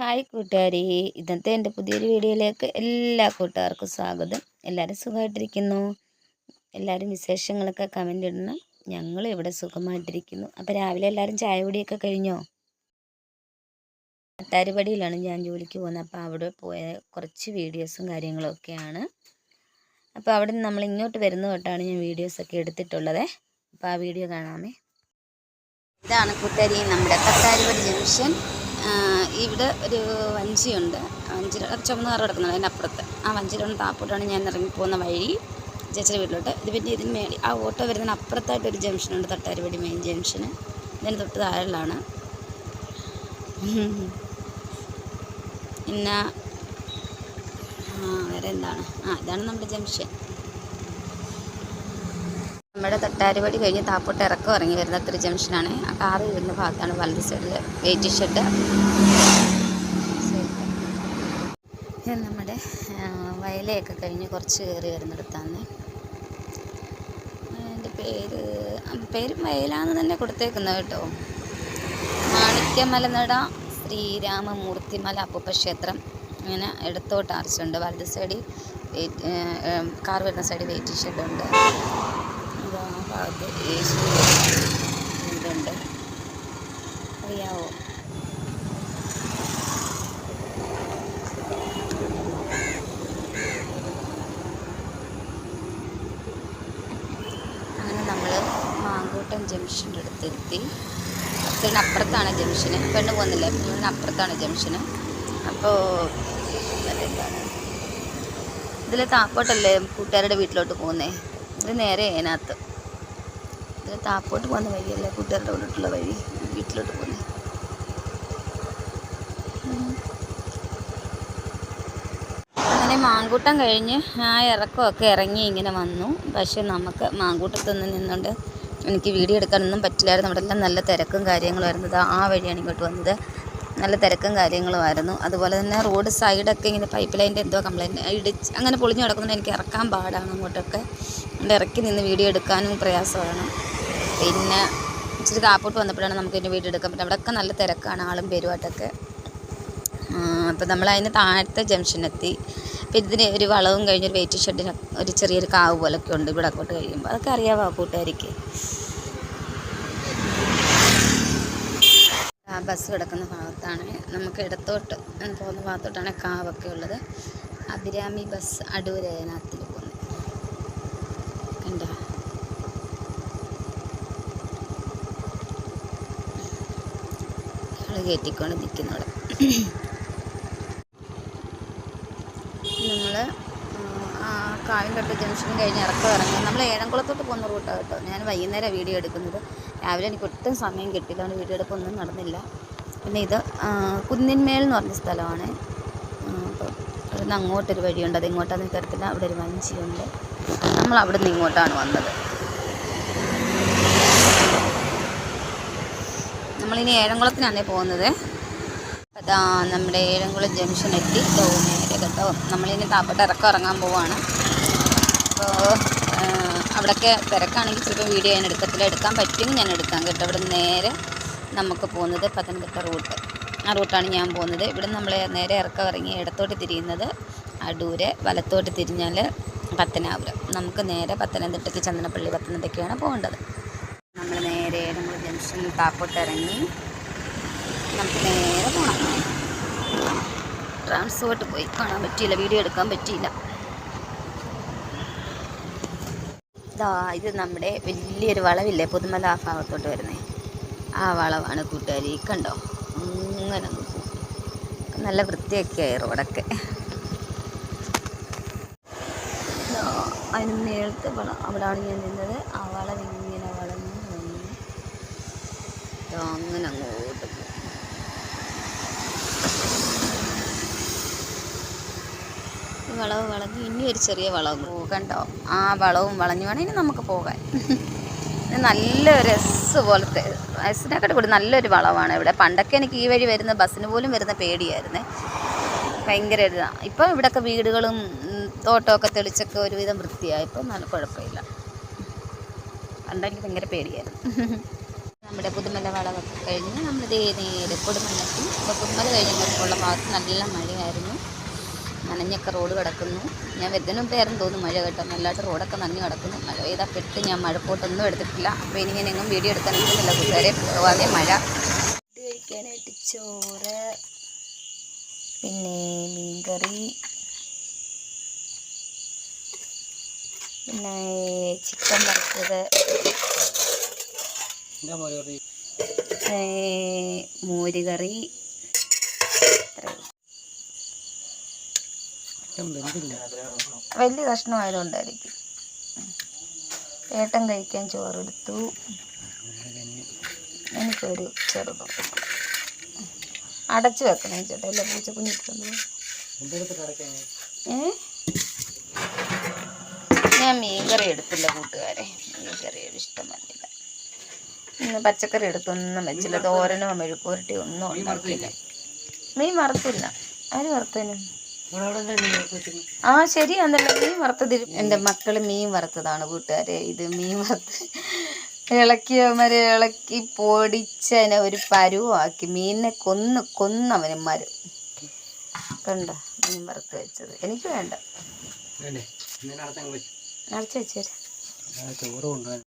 Hi കൂട്ടുകാരി. ഇന്നത്തെ എന്റെ പുതിയൊരു വീഡിയോയിലേക്ക് എല്ലാ കൂട്ടുകാർക്കും സ്വാഗതം. എല്ലാവരും സുഖമായിട്ടിരിക്കുന്നു? എല്ലാവരും വിശേഷങ്ങളൊക്കെ കമന്റ് ഇടണം. ഞങ്ങൾ ഇവിടെ സുഖമായിട്ടിരിക്കുന്നു. അപ്പോൾ രാവിലെ എല്ലാവരും ചായ കുടിയൊക്കെ കഴിഞ്ഞോ? അത്താരിപടിയിലാണ് ഞാൻ ജോലിക്ക് പോകുന്നത്. അപ്പോൾ അവിടെ പോയ കുറച്ച് വീഡിയോസും കാര്യങ്ങളൊക്കെയാണ്. അപ്പോൾ അവിടെ നിന്ന് നമ്മൾ ഇങ്ങോട്ട് വരുന്ന തൊട്ടാണ് ഞാൻ വീഡിയോസൊക്കെ എടുത്തിട്ടുള്ളത്. അപ്പോൾ ആ വീഡിയോ കാണാമേ. ഇതാണ് കൂട്ടുകാരി നമ്മുടെ കത്താരിപടി ജംഗ്ഷൻ. ഇവിടെ ഒരു വഞ്ചിയുണ്ട്. വഞ്ചി ചുമന്ന കാറ് കിടക്കുന്നുണ്ട് അതിന്റെ അപ്പുറത്ത്. ആ വഞ്ചിയിലുള്ള താപ്പോട്ടാണ് ഞാൻ ഇറങ്ങിപ്പോകുന്ന വഴി ചേച്ചിയുടെ വീട്ടിലോട്ട്. ഇത് പിന്നെ ഇതിന് മേടി ആ ഓട്ടോ വരുന്നതിന് അപ്പുറത്തായിട്ട് ഒരു ജംഗ്ഷനുണ്ട് തട്ടാരുപടി മെയിൻ ജംഗ്ഷന് ഇതിന് തൊട്ട് താഴെയുള്ളതാണ്. പിന്നെ വേറെ എന്താണ് ആ ഇതാണ് നമ്മുടെ ജംഗ്ഷൻ നമ്മുടെ തട്ടാരുപടി കഴിഞ്ഞ് താപ്പോട്ട് ഇറക്കം ഇറങ്ങി വരുന്ന ത്രി ജംഗ്ഷനാണ്. ആ കാറ് വരുന്ന ഭാഗത്താണ് വലത് സൈഡിൽ വെയിറ്റ് ഷെഡ് നമ്മുടെ വയലയൊക്കെ കഴിഞ്ഞ് കുറച്ച് കയറി വരുന്നിടത്താണ് എന്റെ പേര് പേര് വയലാന്ന് തന്നെ കൊടുത്തേക്കുന്നത് കേട്ടോ. മാണിക്യമലനട ശ്രീരാമമൂർത്തിമല അപ്പൂപ്പ ക്ഷേത്രം ഇങ്ങനെ ഇടത്തോട്ട് ആർച്ചുണ്ട്. വലത് സൈഡിൽ കാർ വരുന്ന സൈഡിൽ വെയിറ്റ് ഷെഡുണ്ട് ഭാഗത്ത് യേശു ഇതുണ്ട്. അറിയാവോ? അങ്ങനെ നമ്മൾ മാങ്കൂട്ടം ജംഗ്ഷന്റെ അടുത്തെത്തി. അപ്പുറത്താണ് ജംഗ്ഷന്. പെണ്ണ് പോകുന്നില്ല പെണ്ണിനപ്പുറത്താണ് ജംഗ്ഷന്. അപ്പോൾ ഇതിലെ താപ്പോട്ടല്ലേ കൂട്ടുകാരുടെ വീട്ടിലോട്ട് പോകുന്നേ? ഇത് നേരെ അതിനകത്ത്. ഇതിൽ താപ്പോട്ട് പോകുന്ന വഴിയല്ല കൂട്ടുകാരുടെ വീട്ടിലുള്ള വഴി വീട്ടിലോട്ട് പോകുന്നത് അങ്ങനെ മാങ്കൂട്ടം കഴിഞ്ഞ് ആ ഇറക്കമൊക്കെ ഇറങ്ങി ഇങ്ങനെ വന്നു. പക്ഷെ നമുക്ക് മാങ്കൂട്ടത്തൊന്നും നിന്നുകൊണ്ട് എനിക്ക് വീഡിയോ എടുക്കാനൊന്നും പറ്റില്ലായിരുന്നു. അവിടെ എല്ലാം നല്ല തിരക്കും കാര്യങ്ങളുമായിരുന്നു ആ വഴിയാണ് ഇങ്ങോട്ട് വന്നത്. നല്ല തിരക്കും കാര്യങ്ങളുമായിരുന്നു അതുപോലെ തന്നെ റോഡ് സൈഡൊക്കെ ഇങ്ങനെ പൈപ്പ് ലൈന്റെ എന്തോ കംപ്ലൈന്റ് ഇടിച്ച് അങ്ങനെ പൊളിഞ്ഞു കിടക്കുന്നത് എനിക്ക് ഇറക്കാൻ പാടാണ് അങ്ങോട്ടൊക്കെ. ഇറക്കി നിന്ന് വീഡിയോ എടുക്കാനും പ്രയാസമാണ്. പിന്നെ ഇച്ചിരി കാപ്പോട്ട് വന്നപ്പോഴാണ് നമുക്ക് ഇതിന്റെ വീഡിയോ എടുക്കാൻ പറ്റും അവിടെയൊക്കെ നല്ല തിരക്കാണ് ആളും പേരുമായിട്ടൊക്കെ. അപ്പോൾ നമ്മൾ അതിന് താഴത്തെ ജംഗ്ഷനെത്തി. പിന്നെ ഇതിന് ഒരു വളവും കഴിഞ്ഞൊരു വെയിറ്റ് ഷെഡിന് ഒരു ചെറിയൊരു കാവ് പോലൊക്കെ ഉണ്ട് ഇവിടെ അങ്ങോട്ട് കഴിയുമ്പോൾ. അതൊക്കെ അറിയാമോ കൂട്ടുകാരിക്ക്? ആ ബസ് കിടക്കുന്ന ഭാഗത്താണ്. നമുക്ക് ഇടത്തോട്ട് പോകുന്ന ഭാഗത്തോട്ടാണ് കാവൊക്കെ ഉള്ളത്. അഭിരാമി ബസ് അടൂരേനത്തിൽ കണ്ടോ ആൾ കയറ്റിക്കൊണ്ട് നിൽക്കുന്നവിടെ നമ്മൾ കാവിൻതൊട്ട് ജംഗ്ഷൻ കഴിഞ്ഞ് ഇറക്കം ഇറങ്ങി. നമ്മൾ ഏഴംകുളത്തോട്ട് പോകുന്ന റൂട്ടാണ് കേട്ടോ. ഞാൻ വൈകുന്നേരം വീഡിയോ എടുക്കുന്നത്. രാവിലെ എനിക്ക് ഒട്ടും സമയം കിട്ടില്ല അതുകൊണ്ട് വീഡിയോ എടുപ്പൊന്നും നടന്നില്ല. പിന്നെ ഇത് കുന്നിന്മേൽ എന്ന് പറഞ്ഞ സ്ഥലമാണ്. അപ്പോൾ അവിടുന്ന് അങ്ങോട്ടൊരു വഴിയുണ്ട്. അത് ഇങ്ങോട്ടാന്ന് കരുത്തില്ല അവിടെ ഒരു വഞ്ചിയുണ്ട്. നമ്മൾ അവിടെ നിന്ന് ഇങ്ങോട്ടാണ് വന്നത്. നമ്മളിനി ഏഴംകുളത്തിനാണേ പോകുന്നത്. അതാ നമ്മുടെ ഏഴംകുളം ജംഗ്ഷൻ എത്തി. കേട്ടോ. നമ്മളിനി താപ്പട്ട് ഇറക്കം ഇറങ്ങാൻ പോവാണ്. അപ്പോൾ അവിടെയൊക്കെ തിരക്കാണെങ്കിൽ ചിലപ്പോൾ വീഡിയോ ഞാൻ എടുക്കത്തില്ല. എടുക്കാൻ പറ്റുമെങ്കിൽ ഞാൻ എടുക്കാം കേട്ടോ. ഇവിടെ നേരെ നമുക്ക് പോകുന്നത് പത്തനംതിട്ട റൂട്ട്. ആ റൂട്ടാണ് ഞാൻ പോകുന്നത്. ഇവിടെ നമ്മൾ നേരെ ഇറക്കം ഇറങ്ങി ഇടത്തോട്ട് തിരിയുന്നത്. അടൂര് വലത്തോട്ട് തിരിഞ്ഞാൽ പത്തനാപുരം. നമുക്ക് നേരെ പത്തനംതിട്ടയ്ക്ക് ചന്ദനപ്പള്ളി പത്തനംതിട്ടയ്ക്കാണ് പോകേണ്ടത്. നമ്മൾ നേരെ നമ്മൾ ജംഗ്ഷനിൽ താപ്പോട്ട് ഇറങ്ങി നമുക്ക് നേരെ പോകണം ട്രാൻസ്പോർട്ട് പോയി. കാണാൻ പറ്റിയില്ല. വീഡിയോ എടുക്കാൻ പറ്റിയില്ല. ഇതാ ഇത് നമ്മുടെ വലിയൊരു വളവില്ലേ? പുതുമല ആ ഭാഗത്തോട്ട് വരുന്നത് ആ വളവാണ് കൂട്ടുകാരി. കണ്ടോ? അങ്ങനെ നല്ല വൃത്തിയൊക്കെയായി റോഡൊക്കെ. അതിന് നേരത്തെ അവിടെയാണ് ഞാൻ നിന്നത്. ആ വളം ഇങ്ങനെ വളഞ്ഞ് വന്ന്. അങ്ങനെ അങ്ങോട്ട് വളവ് വളഞ്ഞ് ഇനി ഒരു ചെറിയ വളവ് കണ്ടോ? ആ വളവും വളഞ്ഞു വേണമെങ്കിൽ നമുക്ക് പോകാൻ. നല്ല രസ് പോലത്തെ ബസ്സിനെക്കാട്ട് കൂടി നല്ലൊരു വളവാണ് ഇവിടെ. പണ്ടൊക്കെ എനിക്ക് ഈ വഴി വരുന്ന ബസ്സിന് പോലും വരുന്ന പേടിയായിരുന്നേ. ഭയങ്കര ഇതാണ് ഇപ്പം ഇവിടെയൊക്കെ വീടുകളും തോട്ടമൊക്കെ തെളിച്ചൊക്കെ ഒരുവിധം വൃത്തിയായി. ഇപ്പം നല്ല കുഴപ്പമില്ല. പണ്ടെനിക്ക് ഭയങ്കര പേടിയായിരുന്നു. നമ്മുടെ പുതുമല വളവൊക്കെ കഴിഞ്ഞ് നമ്മൾ നേരെ കൊടുമണ്ണെത്തി. അപ്പോൾ പുതുമല കഴിഞ്ഞപ്പോഴുള്ള ഭാഗത്ത് നല്ല മഴയായിരുന്നു. നനഞ്ഞൊക്കെ റോഡ് കിടക്കുന്നു. ഞാൻ വരുന്നതിന് പേരും തോന്നുന്നു മഴ കേട്ടോ. നല്ലതായിട്ട് റോഡൊക്കെ നനഞ്ഞ് കിടക്കുന്നു. മഴ പെയ്താൽ പെട്ട് ഞാൻ മഴപ്പോട്ടൊന്നും എടുത്തിട്ടില്ല. അപ്പോൾ ഇനി ഞാൻ എങ്ങും വീഡിയോ എടുക്കാൻ നിൽക്കുന്നില്ല. കൂട്ടുകാരെ പോവാതെ മഴ. കഴിക്കാനായിട്ട് ചോറ് പിന്നെ മീൻകറി. പിന്നെ ചിക്കൻ വറുത്തത്. മോരുകറി മോര് കറി? വലിയ കഷ്ണമായതുകൊണ്ടായിരിക്കും. ഏട്ടൻ കഴിക്കാൻ ചോറെടുത്തു. എനിക്കൊരു ചെറുതും അടച്ചു വെക്കണേ ചേട്ടാ അല്ലേ? പൂച്ച കുഞ്ഞിട്ടുണ്ട് ഏ? ഞാൻ മീൻകറി എടുത്തില്ല കൂട്ടുകാരെ. മീൻകറി ഒരു ഇഷ്ടമല്ല ഇന്ന് പച്ചക്കറി എടുത്തൊന്നും വെച്ചില്ല. തോരനോ മെഴുക്കുരട്ടിയോ ഒന്നും ഉണ്ടാക്കില്ല മീൻ വറുത്തില്ല. ആര് വറുത്തതിന് ആ ശരിയാന്നല്ലോ മീൻ വറുത്തത് എന്റെ മക്കൾ മീൻ വറുത്തതാണ് കൂട്ടുകാരെ. ഇത് മീൻ വറുത്ത് ഇളക്കി അവന്മാര് ഇളക്കി പൊടിച്ചതിനെ ഒരു പരുവാക്കി. മീനിനെ കൊന്ന് കൊന്നവന്മാര് കണ്ട? മീൻ വറുത്ത് വെച്ചത്. എനിക്ക് വേണ്ട. അടച്ചു വെച്ചേരാ ചോറ് കൊണ്ടുപോകാൻ